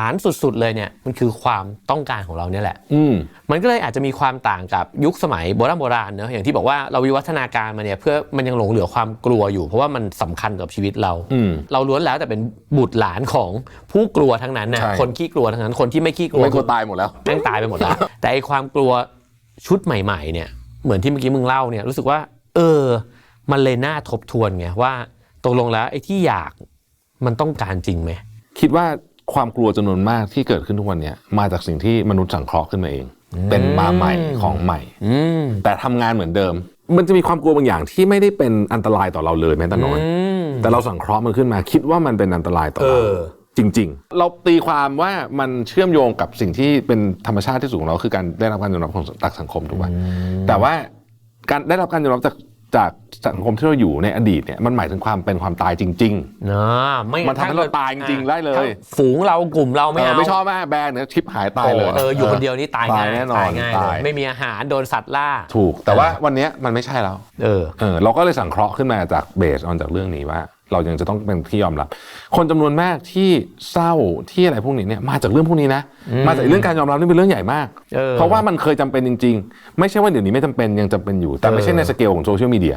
านสุดๆเลยเนี่ยมันคือความต้องการของเราเนี่ยแหละ อืมมันก็เลยอาจจะมีความต่างกับยุคสมัยโบราณโบราณเนอะอย่างที่บอกว่าเราวิวัฒนาการมาเนี่ยเพื่อมันยังหลงเหลือความกลัวอยู่ เพราะว่ามันสำคัญกับชีวิตเราอืมเราล้วนแล้วแต่เป็นบุตรหลานของผู้กลัวทั้งนั้นนะใช่คนขี้กลัวทั้งนั้นคนที่ไม่ขี้กลัวไม่กลัวตายหมดแล้วแม่งตายไปหมดแล้วแต่ไอความกลัวชุดใหม่ๆเนี่ยเหมือนที่เมื่อกี้มึงเล่าเนี่ยรู้สึกว่า เออ มันเลยน่าทบทวนไงว่าตกลงแล้วไอ้ที่อยากมันต้องการจริงไหมคิดว่า ความกลัวจำนวนมากที่เกิดขึ้นทุกวันเนี้ยมาจากสิ่งที่มนุษย์สังเคราะห์ขึ้นมาเอง เป็นมาใหม่ของใหม่อืมแต่ทำงานเหมือนเดิม มันจะมีความกลัวบางอย่างที่ไม่ได้เป็นอันตรายต่อเราเลยแม้แต่น้อยมแต่เราสังเคราะห์มันขึ้นมาคิดว่ามันเป็นอันตรายต่อเราเออจริง ๆ เราตีความว่ามันเชื่อมโยงกับสิ่งที่เป็นธรรมชาติที่สูงของเราคือการได้รับการยอมรับของจากสังคมถูกไหมแต่ว่าการได้รับการยอมรับจาก จากสังคมที่เราอยู่ในอดีตเนี่ยมันหมายถึงความเป็นความตายจริงนะไม่มันทำให้เราตายจริงๆได้เลยถ้าฝูงเรากลุ่มเราๆไม่เออเอาไม่ชอบแม่แบงเนี่ยชิปหายตายเลยเอออยู่คนเดียวนี่ตายง่ายแน่นอนตายง่ายเลตาย ยไม่มีอาหารโดนสัตว์ล่า ถูก แต่ว่าวันเนี้ยมันไม่ใช่แล้ว เออ เออเราก็เลยสังเคราะห์ขึ้นมาจากเบสออนจากเรื่องนี้ว่า เรายังจะต้องเป็นที่ยอมรับ คนจำนวนมากที่เศร้าที่อะไรพวกนี้เนี่ยมาจากเรื่องพวกนี้นะ มาจากเรื่องการยอมรับนี่เป็นเรื่องใหญ่มากเออเพราะว่ามันเคยจำเป็นจริง ๆ ไม่ใช่ว่าเดี๋ยวนี้ไม่จำเป็นยังจำเป็นอยู่ แต่ไม่ใช่ในสเกลของโซเชียลมีเดีย